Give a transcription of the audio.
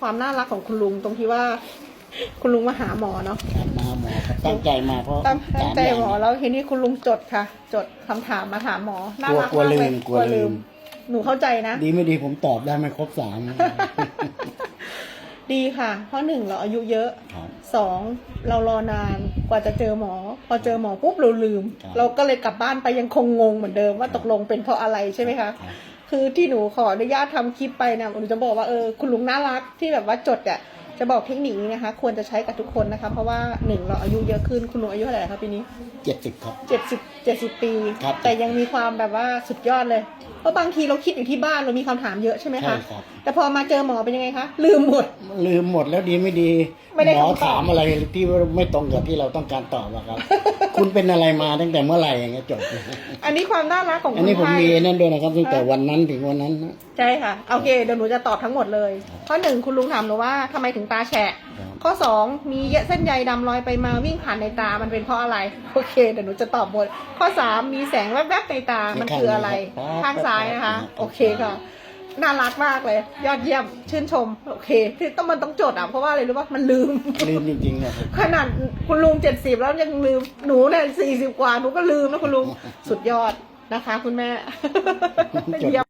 ความน่ารักของคุณลุงตรงที่ว่า คุณลุงมาหาหมอเนาะครับมาหมอครับตั้งใจมาเพราะตั้งตั้งใจสาย่าหมอแล้วทีนี้คุณลุงจดค่ะ จดคำถามมาถามหมอน่ากลัวรักกลัวมากลืเลยมกลัวลืม หนูเข้าใจนะ ดีไม่ดีผมตอบได้ไม่ครบสาม ดีค่ะ เพราะหนึ่งเราอายุเยอะครับ สองเรารอนานกว่าจะเจอหมอ พอเจอหมอปุ๊บเราลืม ครับ เราก็เลยกลับบ้านไปยังคงงงเหมือนเดิมว่าครับตกลงเป็นเพราะอะไรใช่ไหมคะรับ คือที่หนูขออนุญาตทำคลิปไปนะหนูจะบอกว่าเออคุณลุงน่ารักที่แบบว่าจดอะจะบอกเทคนิคนี้นะคะ ควรจะใช้กับทุกคนนะคะ เพราะว่าหนึ่งเราอายุเยอะขึ้นคุณลุงอายุเท่าไหร่คะปีนี้เจ็ดสิบครับเจ็ดสิบเจ็ดสิบปีครับแต่ยังมีความแบบว่าสุดยอดเลย เพราะบางทีเราคิดอยู่ที่บ้านเรามีคำถามเยอะใช่ไหมใช่คะครับ แต่พอมาเจอหมอเป็นยังไงคะลืมหมด ลืมหมดแล้วดีไม่ดี ไม่ได้หมอคำตอบ ถามอะไรที่ไม่ตรงกับที่เราต้องการตอบอะครับ คุณเป็นอะไรมาตั้งแต่เมื่อไหร่อย่างเงี้ยจบ อันนี้ความน่ารักของอันนี้คผมไทยมีนั่นด้วยนะครับ ตั้งแต่วันนั้นถึงวันนั้นนะ ใช่ค่ะโอเคเดี๋ยวหนูจะตอบทั้งหมดเลยข้อหนึ่งคุณลุงถามหนูว่าทำไมถึงตาแฉะครับ ข้อสองมีเส้นใยดำลอยไปมาวิ่งผ่านในตามันเป็นเพราะอะไร โอเคเดี๋ยวหนูจะตอบหมด ข้อสามมีแสงแวบๆในตามันคืออะไร ข้างซ้ายนะคะ โอเคค่ะน่ารักมากเลย ยอดเยี่ยมชื่นชม โอเค ที่ต้องมันต้องจดอะ เพราะว่าอะไรรู้ป่ะมันลืม ลืมจริงๆนะครับขนาดคุณลุงเจ็ดสิบแล้วยังลืมหนูเนี่ยสี่สิบกว่าหนูก็ลืมนะคุณลุงสุดยอดนะคะ คุณแม่จดเยี่ยม